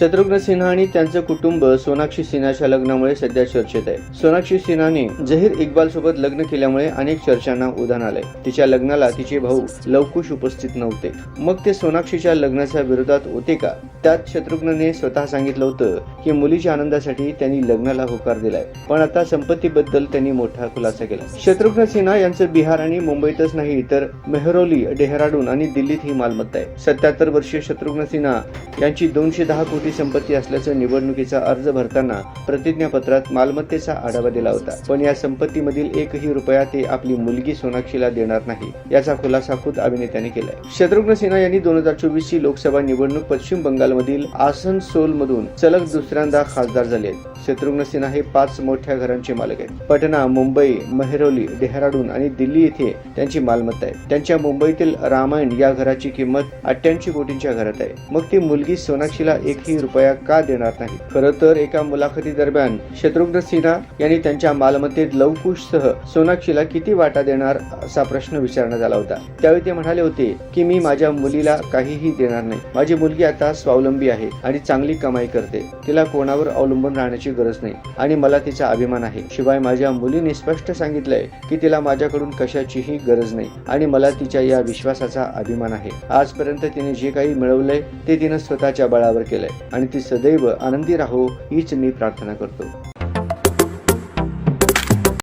शत्रुघ्न सिन्हा आणि त्यांचं कुटुंब सोनाक्षी सिन्हाच्या लग्नामुळे सध्या चर्चेत आहे. सोनाक्षी सिन्हाने जहीर इक्बाल सोबत लग्न केल्यामुळे अनेक चर्चांना उधाण आलंय. तिच्या लग्नाला तिचे भाऊ लवकुश उपस्थित नव्हते. मग ते सोनाक्षीच्या लग्नाच्या विरोधात होते का? त्यात शत्रुघ्नने स्वतः सांगितलं होतं की मुलीच्या आनंदासाठी त्यांनी लग्नाला होकार दिलाय. पण आता संपत्तीबद्दल त्यांनी मोठा खुलासा केला. शत्रुघ्न सिन्हा यांचं बिहार आणि मुंबईतच नाही तर मेहरौली डेहराडून आणि दिल्लीत ही मालमत्ता आहे. सत्याहत्तर वर्षीय शत्रुघ्न सिन्हा यांची दोनशे दहा कोटी संपत्ती असल्याचं निवडणुकीचा अर्ज भरताना प्रतिज्ञापत्रात मालमत्तेचा आढावा दिला होता. पण या संपत्तीमधील एकही रुपया ते आपली मुलगी सोनाक्षीला देणार नाही याचा खुलासा खुद अभिनेत्याने केलाय. शत्रुघ्न सिन्हा यांनी दोन हजार चोवीस ची लोकसभा निवडणूक पश्चिम बंगालमधील आसनसोल मधून सलग दुसऱ्यांदा खासदार झाले शत्रुघ्न सिन्हा हे पाच मोठ्या घरांचे मालक आहेत. पटना मुंबई मेहरौली डेहराडून आणि दिल्ली येथे त्यांची मालमत्ता आहे. त्यांच्या मुंबईतील रामायण या घराची किंमत अठ्ठ्याऐंशी कोटींच्या घरात आहे. मग ती मुलगी सोनाक्षीला एकही रुपया का देणार नाही? खरं तर एका मुलाखती दरम्यान शत्रुघ्न सिन्हा यांनी त्यांच्या मालमत्तेत लवकुशसह सोनाक्षीला किती वाटा देणार असा प्रश्न विचारण्यात आला होता. त्यावेळी ते म्हणाले होते की मी माझ्या मुलीला काहीही देणार नाही. माझी मुलगी आता स्वावलंबी आहे आणि चांगली कमाई करते. तिला कोणावर अवलंबून राहण्याची गरज नाही आणि मला तिचा अभिमान आहे. शिवाय माझ्या मुलीने स्पष्ट सांगितलंय की तिला माझ्याकडून कशाचीही गरज नाही आणि मला तिच्या या विश्वासाचा अभिमान आहे. आजपर्यंत तिने जे काही मिळवलंय ते तिनं स्वतःच्या बळावर केलंय. आणि ती सदैव आनंदी राहो हीच मी प्रार्थना करतो.